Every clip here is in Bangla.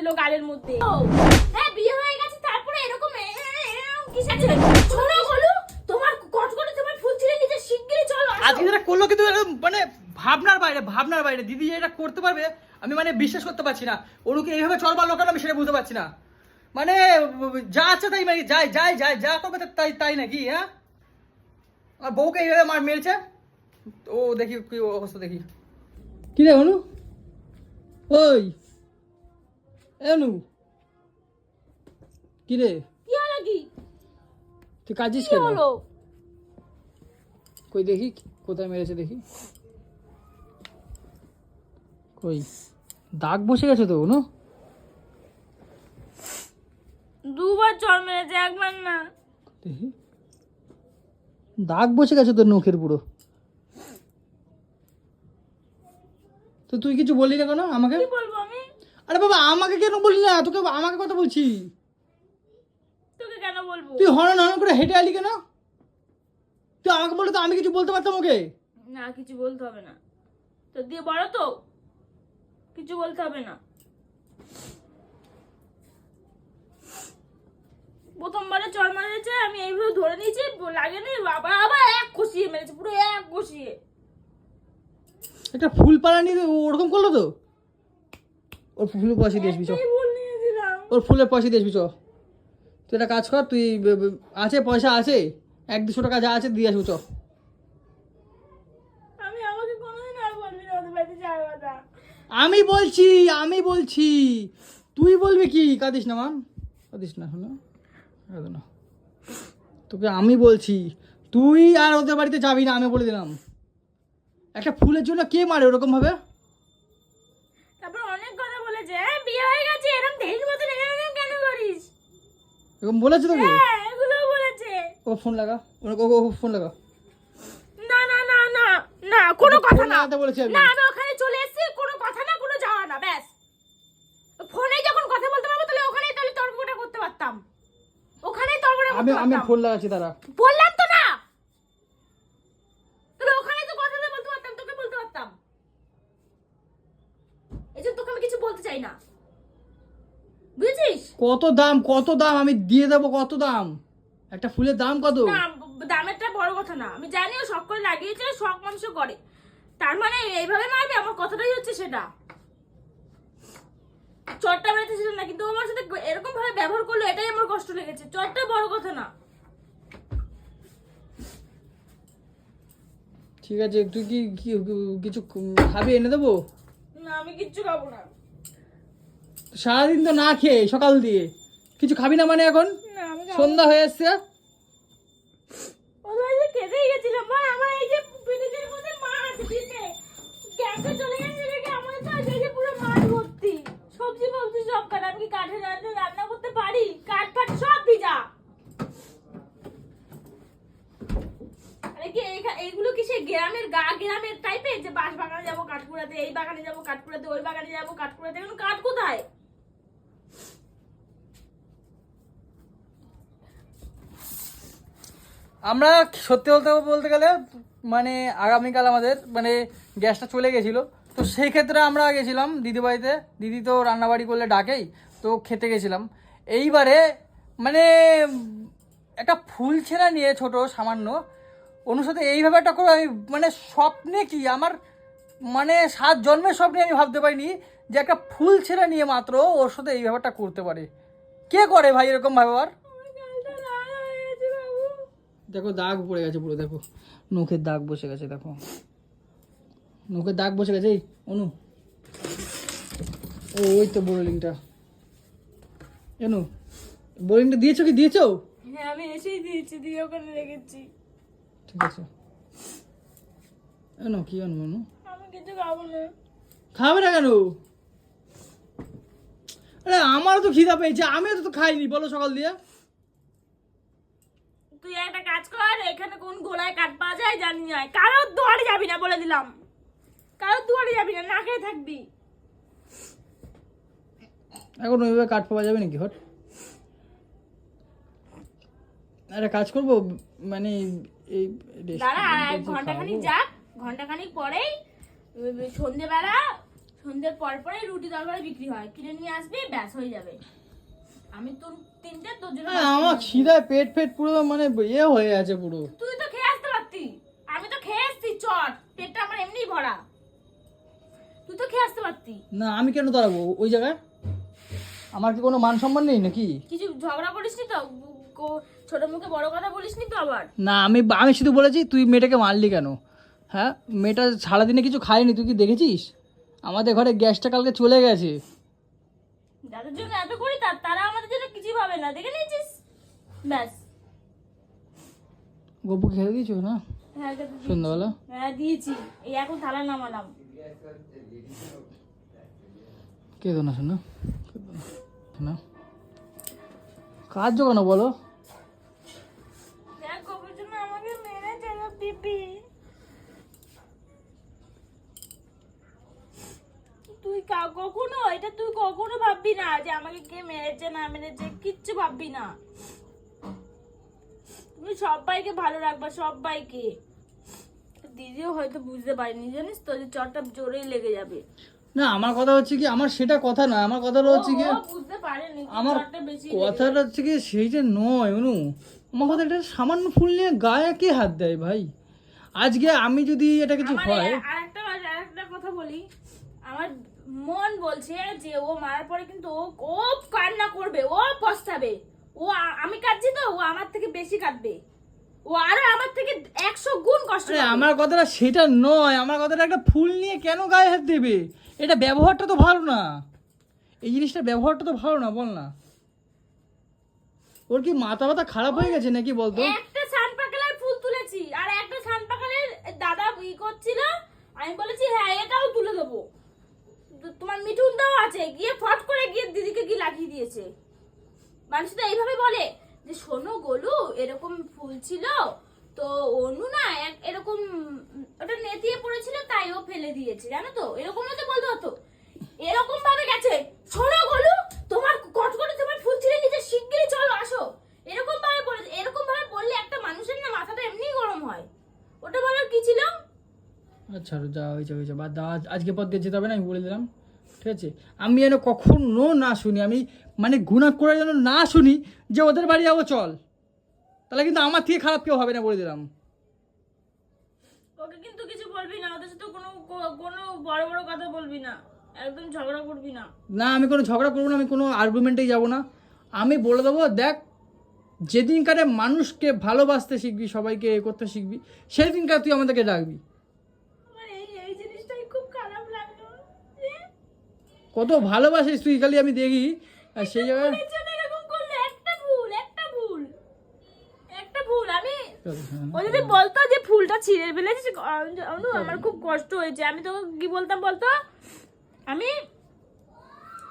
দিল গালের মধ্যে। হ্যাঁ বিয়ে হয়ে গেছে তারপরে এরকম কিসের বলু তোমার কট তোমার ফুল ছিঁড়ে নিচে শিগগিরই চলো আসো। আজকে যেটা করল কিন্তু মানে ভাবনার বাইরে ভাবনার বাইরে। দিদি যে এটা করতে পারবে আমি মানে বিশ্বাস করতে পারছি না। ওরকে এইভাবে আমি সেটা বুঝতে পারছি না। মানে যা আছে তাই মানে যাই যাই যাই যা করবে তা- তাই তাই নাকি হ্যাঁ? আর বউকে এইভাবে মার মেরেছে? ও দেখি কি অবস্থা দেখি। কি রে অনু? ওই! এ অনু কি রে কি হলো কি? তুই কাজিস কেন? হলো? কই দেখি কোথায় মেরেছে দেখি। কই দাগ বসে গেছে তো অনু? দুবার চর মেরেছে একবার না। দেখি। দাগ বসে গেছে তোর নখের পুরো। তো তুই কিছু বললি না কেন আমাকে? কি বলব আমি? আরে বাবা আমাকে কেন বললি না? তোকে আমাকে কথা বলছি। তোকে কেন বলব? তুই হরন হরন করে হেঁটে আলি কেন? তুই আমাকে বলে তো আমি কিছু বলতে পারতাম ওকে? না কিছু বলতে হবে না। তো দিয়ে বড় তো কিছু বলতে হবে না। প্রথমবারে চর মারেছে আমি এইভাবে ধরে নিয়েছি লাগেনি আবার আবার এক কষিয়ে মেরেছে পুরো এক কষিয়ে একটা ফুল পাড়া নিয়ে ওরকম করল তো? ওর ফুলের পয়সা দিয়ে আসবি চ। ওর ফুলের পয়সা দিয়ে আসবি চ। তুই একটা কাজ কর তুই আছে পয়সা আছে এক দুশো টাকা যা আছে দিয়ে আসব চ। আমি বলছি আমি বলছি। তুই বলবি কি? কাঁদিস না মান কাঁদিস না শোনো না। তোকে আমি বলছি তুই আর ওদের বাড়িতে যাবি না আমি বলে দিলাম। একটা ফুলের জন্য কে মারে ওরকম বিয়ে হয়ে গেছে এরকম মতো এরকম কেন করিস? এরকম বলেছে তোকে হ্যাঁ এগুলো বলেছে। ও ফোন লাগা ও- ফোন লাগা। না না না না না কোনো কথা না। বলেছি আমি। না আমি ওখানে চলে এসেছি কোনো কথা না কোনো যাওয়া না ব্যাস। ফোনে যখন কথা বলতে পারব তাহলে ওখানেই তাহলে তর্কটা করতে পারতাম। ওখানেই তর্কটা আমি আমি ফোন লাগাচ্ছি তারা তো না তাহলে ওখানেই তো কথাটা বলতে পারতাম তোকে বলতে পারতাম এই জন্য তোকে আমি কিছু বলতে চাই না বুঝেছিস কত দাম কত দাম? আমি দিয়ে দেবো কত দাম? একটা ফুলের দাম কত? দামেরটা বড় কথা না। আমি জানি ও শখ করে লাগিয়েছে শখ মানুষ করে। তার মানে এইভাবে মারবে? আমার কথাটাই হচ্ছে সেটা। চটটা বেড়াতে ছিল না কিন্তু আমার সাথে এরকম ভাবে ব্যবহার করল এটাই আমার কষ্ট লেগেছে। চটটা বড় কথা না। ঠিক আছে তুই কি কি- কিছু খাবি এনে দেবো? না আমি কিচ্ছু খাব না। সারাদিন তো না খেয়ে সকাল দিয়ে। কিছু খাবি না মানে এখন। সন্ধ্যা হয়ে এসছে। সবজি ফবজি সব কাট। আমি কি কাঠে রান্না করতে পারি? কাঠ ফাট সব ভিজা। কি এইখা- এইগুলো কি সেই গ্রামের গা গ্রামের টাইপের যে বাঁশ বাগানে যাব কাঠকুড়াতে এই বাগানে যাব কাঠকুড়াতে ওই বাগানে যাব কাঠকুড়াতে এখন কাঠ কোথায়? আমরা সত্যি বলতে বলতে গেলে মানে আগামীকাল আমাদের মানে গ্যাসটা চলে গেছিল। তো সেই ক্ষেত্রে আমরা গেছিলাম দিদি বাড়িতে। দিদি তো রান্নাবাড়ি করলে ডাকেই, তো খেতে গেছিলাম। এইবারে মানে একটা ফুল ছেঁড়া নিয়ে ছোট, সামান্য অনুর সাথে এই ব্যাপারটা করে আমি মানে স্বপ্নে কি, আমার মানে সাত জন্মের স্বপ্নে আমি ভাবতে পারিনি যে একটা ফুল ছেঁড়া নিয়ে মাত্র ওর সাথে এই ব্যাপারটা করতে পারে। কে করে ভাই এরকম ব্যাপার আমার গালটা লাল হয়ে গেছে বাবু দেখো দাগ পড়ে গেছে পুরো দেখো। নখের দাগ বসে গেছে দেখো। নখের দাগ বসে গেছে এই অনু। ও ওই তো বোরলিংটা এনু বোরিংটা দিয়েছ কি? দিয়েছ? হ্যাঁ আমি এসেই দিয়েছি দিয়ে ওখানে রেখেছি। ঠিক আছে। এনো কি আনব অনু? আমি কিছু খাব না। খাবে না কেন? আরে আমারও তো খিদা পেয়েছে আমিও তো তো খাইনি বলো সকাল দিয়ে। তুই একটা কাজ কর এখানে কোন গোলায় কাঠ পাওয়া যায় জানি না। কারোর দুয়ারে যাবি না বলে দিলাম। কারোর দুয়ারে যাবি না না খেয়ে থাকবি। এখন ওইভাবে কাঠ পাওয়া যাবে নাকি? হট। একটা কাজ করব মানে এই দাঁড়া এক খাব। যাক ঘন্টাখানিক পরেই সন্ধেবেলা সন্ধ্যের পর পরে রুটি তরকারি বিক্রি হয়। কিনে নিয়ে আসবি ব্যাস হয়ে যাবে। আমি তোর তিনটে তোর জন্য আমার খিদায় পেট ফেট পুরো মানে ইয়ে হয়ে আছে পুরো। তুই তো খেয়ে আসতে পারতি। আমি তো খেয়ে আসছি চট। পেটটা আমার এমনিই ভরা। তুই তো খেয়ে আসতে পারতি। না আমি কেন দাঁড়াবো? ওই জায়গায়? আমার কি কোনো মান সম্মান নেই নাকি? কিছু ঝগড়া করিসনি তো? ছোট মুখে বড় কথা বলিসনি তো আবার? না আমি আমি শুধু বলেছি তুই মেয়েটাকে মারলি কেন? হ্যাঁ? মেয়েটা সারাদিনে কিছু খায়নি তুই কি দেখেছিস? আমাদের ঘরে গ্যাসটা কালকে চলে গেছে। যাদের জন্য এত করি তার তারা আমাদের জন্য কিছু ভাবে না দেখে নিয়েছিস? ব্যাস। গপু খেয়ে দিয়েছ না? হ্যাঁ। সন্ধ্যাবেলা? হ্যাঁ দিয়েছি। এই এখন থালা নামালাম। কে দোনা শোনা না। কাজ জোগানো বলো। তুই কখনো এটা তুই কখনো ভাববি না যে আমাকে কে মেরেছে না মেরেছে কিচ্ছু ভাববি না। তুমি সবাইকে ভালো রাখবা সবাইকে। দিদিও হয়তো বুঝতে পারিনি জানিস তো যে চটটা জোরেই লেগে যাবে। না আমার কথা হচ্ছে কি আমার সেটা কথা না আমার কথাটা হচ্ছে কি বুঝতে পারেনি আমার কথাটা হচ্ছে কি সেই যে নয় অনু আমার কথা এটা সামান্য ফুল নিয়ে গায়ে কে হাত দেয় ভাই? আজকে আমি যদি এটা কিছু হয় আরেকটা আরেকটা কথা বলি। আমার মন বলছে যে ও মারার পরে কিন্তু ও ও কান্না করবে ও পস্তাবে। ও আমি কাঁদছি তো ও আমার থেকে বেশি কাঁদবে। ও আরও আমার থেকে একশো গুণ কষ্ট আমার কথাটা সেটা নয় আমার কথাটা একটা ফুল নিয়ে কেন গায়ে হাত দেবে? এটা ব্যবহারটা তো ভালো না। এই জিনিসটা ব্যবহারটা তো ভালো না বল না। ওর কি মাথা ব্যথা খারাপ হয়ে গেছে নাকি বলতো? একটা সান পাকালের ফুল তুলেছি আর একটা সান পাকালের দাদা ই করছিল আমি বলেছি হ্যাঁ এটাও তুলে দেবো। তোমার মিঠুন দাও আছে। গিয়ে ফট করে গিয়ে দিদিকে কি লাগিয়ে দিয়েছে। মানুষ তো এইভাবে বলে যে, শোনো গোলু, এরকম ফুল ছিল, তো অনু না এরকম ওটা নেতিয়ে পড়েছিল, তাই ও ফেলে দিয়েছে। জানো তো? এরকমও তো বলতে হতো। এরকম ভাবে গেছে। শোনো গোলু, তোমার কট করে তোমার ফুল ছিঁড়ে নিচে শিগগিরই চলো, আসো। এরকম ভাবে বলে এরকম ভাবে বললে একটা মানুষের না মাথাটা এমনিই গরম হয়। ওটা বলার কি ছিল? আচ্ছা যা হয়েছে হয়েছে। বাদ দা আজকে পর দিয়ে যেতে হবে না আমি বলে দিলাম। ঠিক আছে? আমি যেন কখনো না শুনি আমি মানে গুণা করে যেন না শুনি যে ওদের বাড়ি যাব চল। তাহলে কিন্তু আমার থেকে খারাপ কেউ হবে না বলে দিলাম। ওকে কিন্তু কিছু বলবি না ওদের সাথে কোনো কোনো বড় বড় কথা বলবি না। একদম ঝগড়া করবি না। না আমি কোনো ঝগড়া করব না আমি কোনো আর্গুমেন্টেই যাব না। আমি বলে দেবো দেখ যেদিনকারে মানুষকে ভালোবাসতে শিখবি সবাইকে এ করতে শিখবি সেই দিনকার তুই আমাদেরকে ডাকবি আমার এই এই জিনিসটাই খুব খারাপ লাগল যে কত ভালোবাসিস তুই খালি আমি দেখি। আর সেই জায়গায় ফুলের জন্য এরকম করলে একটা ভুল একটা ভুল একটা ভুল। আমি ও যদি বলতো যে ফুলটা ছিঁড়ে ফেলেছিস আমার খুব কষ্ট হয়েছে। আমি তো কি বলতাম বলতো? আমি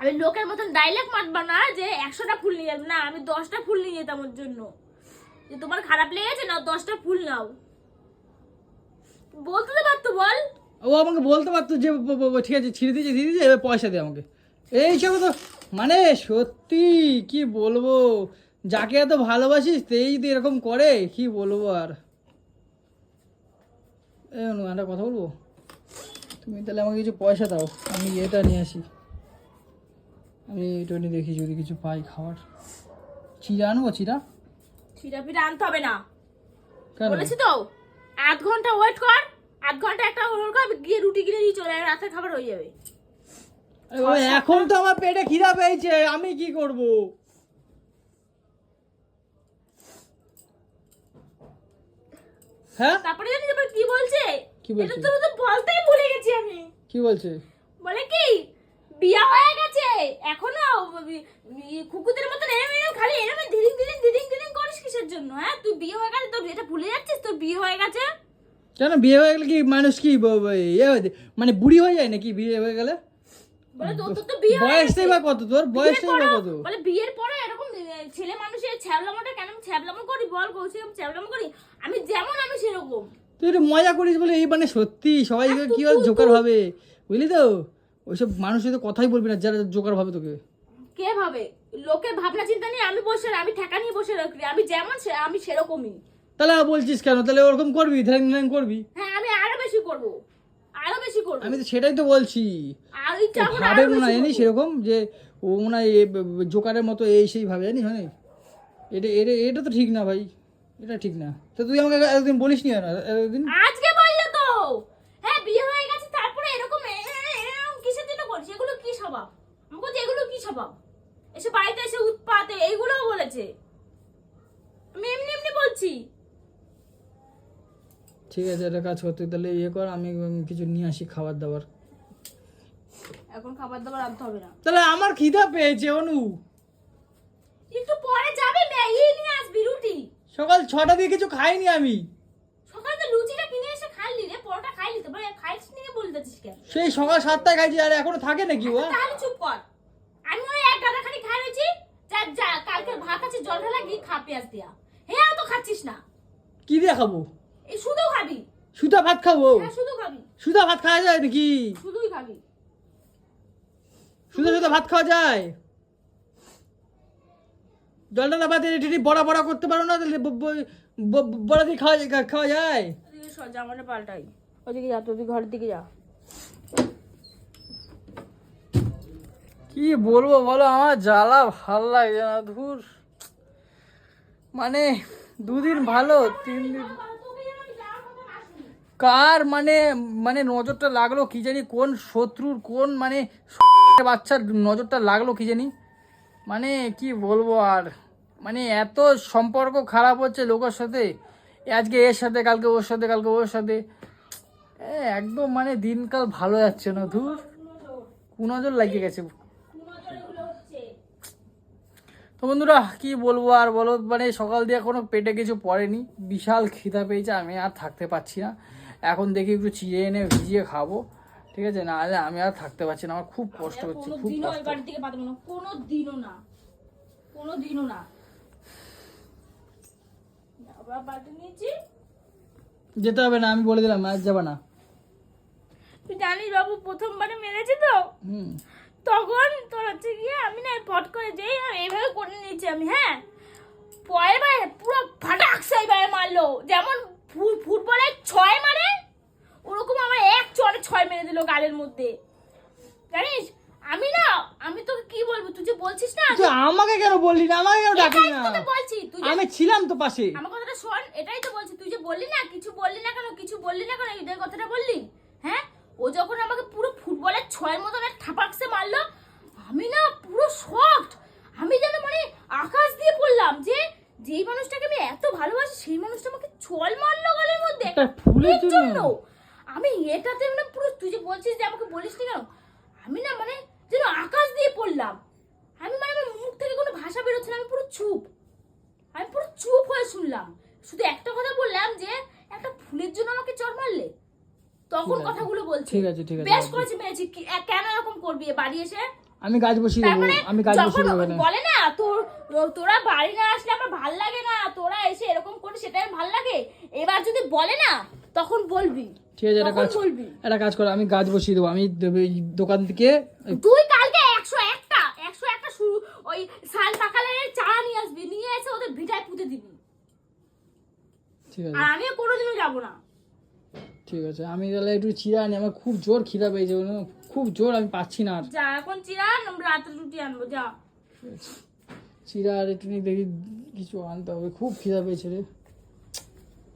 আমি লোকের মতন ডাইলেক্ট মারবা না যে একশোটা ফুল নিয়ে যাব। না আমি দশটা ফুল নিয়ে যেতাম ওর জন্য। যে তোমার খারাপ লেগেছে না দশটা ফুল নাও। বলতে তো পারতো বল। ও আমাকে বলতে পারতো যে ঠিক আছে ছিঁড়ে দিয়েছে দিয়ে দিয়েছে এবার পয়সা দে আমাকে। এইসব তো মানে সত্যি কি বলব? যাকে এত ভালোবাসিস তেই যদি এরকম করে কি বলব আর? এই অনু, একটা কথা বলব? তুমি তাহলে আমাকে কিছু পয়সা দাও আমি এটা নিয়ে আসি। আমি এটা নিয়ে দেখি যদি কিছু পাই খাবার। চিরা আনব চিরা ছিঁড়া পিঠা আনতে হবে না। কেন? বলেছি তো আধ ঘণ্টা ওয়েট কর। আধ ঘণ্টা একটা ওর গিয়ে রুটি কিনে নিয়ে চলে রাতের খাবার হয়ে যাবে। আরে এখন তো আমার পেটে খিদা পেয়েছে আমি কি করব? হ্যাঁ? তারপরে জানিস আবার কি বলছে? কি বলছে? এটা তো বলতেই ভুলে গেছি আমি। কি বলছে? বলে কি বিয়া হয়ে গেছে এখনও কুকুদের মতন এরম এরম খালি এরম দিদিং দিদিং দিদিং দিদিং করিস কিসের জন্য হ্যাঁ? তুই বিয়ে হয়ে গেছে তোর এটা ভুলে যাচ্ছিস? তোর বিয়ে হয়ে গেছে? কেন বিয়ে হয়ে গেলে কি মানুষ কি ইয়ে মানে বুড়ি হয়ে যায় নাকি বিয়ে হয়ে গেলে? বলে তোর তোর তো বিয়ে হয়ে বয়সটাই বা কত তোর? বয়সটাই বা কত? বলে বিয়ের পরে এরকম ছেলে মানুষের ছ্যাবলামোটা কেন? ছ্যাবলামো করি বল আমি ছ্যাবলামো করি। আমি যেমন আমি সেরকম। তুই একটু মজা করিস বলে এই মানে সত্যি সবাই কি বল জোকার ভাবে। বুঝলি তো? ওইসব মানুষের তো কথাই বলবি না যারা জোকার ভাবে তোকে। কে ভাবে? লোকের ভাবনা চিন্তা নিয়ে আমি বসে আমি ঠেকা নিয়ে বসে রাখি। আমি যেমন আমি সেরকমই। তাহলে আর বলছিস কেন? তাহলে ওরকম করবি ধ্যান ধ্যান করবি। হ্যাঁ আমি আরও বেশি করব। আরও বেশি করব। আমি তো সেটাই তো বলছি। আর ইচ্ছা ভাবে মনে হয় জানিস। সেরকম যে ও মনে হয় জোকারের মতো এই সেই ভাবে জানিস হয় এটা এটা এটা তো ঠিক না ভাই। এটা ঠিক না। তো তুই আমাকে একদিন বলিস নি একদিন আজকে বললে তো! হ্যাঁ বিয়ে হয়ে গেছে তারপরে এরকম কিসের জন্য করছিস? এগুলো কি স্বভাব? আমি বলছি এগুলো কি স্বভাব? এসে বাড়িতে এসে উৎপাতে এইগুলোও বলেছে। আমি এমনি এমনি বলছি। ঠিক আছে একটা কাজ করতে তাহলে ইয়ে কর আমি কিছু নিয়ে আসি খাবার দাবার। এখন খাবার দাবার আনতে হবে না। তাহলে আমার খিদা পেয়েছে অনু। একটু পরে যাবে ম্যাগি নিয়ে আসবি রুটি। সকাল ছটা দিয়ে কিছু খাইনি আমি। সকালে তো লুচিটা কিনে এসে খাইলি রে পরোটা খাইলি তো বলে খাইছ নিয়ে বলতেছিস কেন? সেই সকাল সাতটায় খাইছি আর এখনও থাকে নাকি ও? তাহলে চুপ কর। আমি ওই এক গাদা খানি খাই রয়েছি যা যা কালকে ভাত আছে জল ঢালা গিয়ে খা পেঁয়াজ দিয়া। হ্যাঁ তো খাচ্ছিস না। কি দিয়ে খাবি? সুতা ভাত খাব। হ্যাঁ শুধু খাবি। সুতা ভাত খাওয়া যায় নাকি? শুধুই খাবি। সুতা সুতা ভাত খাওয়া যায়? জলটা না ভাত এটি বড়া বড়া করতে পারো না তাহলে বড়া দিয়ে খাওয়া যায় খাওয়া যায়? জামাটা পাল্টাই। ওদিকে যা তুই ঘরের দিকে যা। কি বলব বলো আমার জ্বালা ভালো লাগে না ধুর। মানে দুদিন ভালো তিন দিন কার মানে মানে নজরটা লাগল কি জানি, কোন শত্রুর, কোন মানে বাচ্চার নজরটা লাগল কি জানি? মানে কি বলব আর? মানে এত সম্পর্ক খারাপ হচ্ছে লোকের সাথে। আজকে এর সাথে, কালকে ওর সাথে, কালকে ওর সাথে। একদম মানে দিনকাল ভালো যাচ্ছে না, ধুর। কুনজর লাগিয়ে গেছে। তো বন্ধুরা, কি বলব আর বলো? মানে সকাল দিয়ে কোনো পেটে কিছু পড়েনি। বিশাল খিদা পেয়েছে, আমি আর থাকতে পারছি না। এখন দেখি একটু চিড়ে এনে ভিজিয়ে খাব। ঠিক আছে? না হলে আমি আর থাকতে পারছি না। আমার খুব কষ্ট হচ্ছে খুব কষ্ট। পাঠাবো না। কোনো দিনও না। কোনো দিনও না যেতে হবে না আমি বলে দিলাম আজ যাবে না। তুই জানিস বাবু প্রথমবারে মেরেছে তো। হুম। তখন তোর হচ্ছে গিয়ে আমি না পট করে যেই এইভাবে করে নিয়েছি আমি হ্যাঁ? পরের বারে পুরো ফাটাক সেইভাবে মারলো। যেমন ফুটবলের ছয় মারে? ওরকম আমার এক চড়ে ছয় মেরে দিল গালের মধ্যে। জানিস? আমি না আমি তোকে কি বলব? তুই যে বলছিস না তুই আমাকে কেন বললি না? আমাকে কেন ডাকলি না? তোকে বলছি। তুই আমি ছিলাম তো পাশে। আমার কথাটা শোন এটাই তো বলছি। তুই যে বললি না কিছু বললি না কেন? কিছু বললি না কেন? ঈদের কথাটা বললি? হ্যাঁ? ও যখন আমাকে পুরো ফুটবলের ছয়ের মতন এক ঠাপাকসে মারলো আমি না পুরো শকড আমি যেন মানে আকাশ দিয়ে পড়লাম যে যেই মানুষটাকে আমি এত ভালোবাসি সেই মানুষটা আমাকে ছল মারলো গলের মধ্যে একটা ফুলের এর জন্য? আমি এটাতে মানে পুরো তুই যে বলছিস যে আমাকে বলিস নি কেন আমি না মানে যেন আকাশ দিয়ে পড়লাম আমি মানে আমার মুখ থেকে কোনো ভাষা বেরোচ্ছে না আমি পুরো চুপ আমি পুরো চুপ হয়ে শুনলাম শুধু একটা কথা বললাম যে একটা ফুলের জন্য আমাকে চড় মারলে তখন ঠিক আছে। কথাগুলো বলছি। ঠিক আছে, ঠিক আছে, বেশ করেছি মেরেছি কেন এরকম করবি বাড়ি এসে? আমি গাছ বসিয়ে দেবো আমি গাছ বসিয়ে দেবো বলে না তোর তোরা বাড়ি না আসলে আমার ভালো লাগে না তোরা এসে এরকম করে সেটাই ভালো লাগে এবার যদি বলে না তখন বলবি ঠিক আছে একটা কাজ একটা কাজ করো আমি গাছ বসিয়ে দেবো আমি দোকান থেকে তুই কালকে একশো একটা একশো একটা শুরু ওই শাল পাকালের চারা নিয়ে আসবি নিয়ে এসে ওদের ভিটায় পুঁতে দিবি। ঠিক আছে। আর আমিও কোনোদিনও যাব না। ঠিক আছে আমি তাহলে একটু চিরা আনি আমার খুব জোর খিদা পেয়েছে খুব জোর আমি পাচ্ছি না আর। যা এখন চিরা রাতে রুটি আনব যা। চিরা আর একটু দেখি কিছু আনতে হবে খুব খিদা পেয়েছে রে।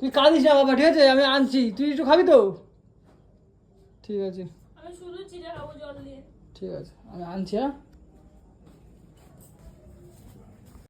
তুই কাঁদিস না বাবা ঠিক আছে আমি আনছি তুই একটু খাবি তো? ঠিক আছে। আমি শুধু চিরা খাব জল দিয়ে। ঠিক আছে আমি আনছি হ্যাঁ?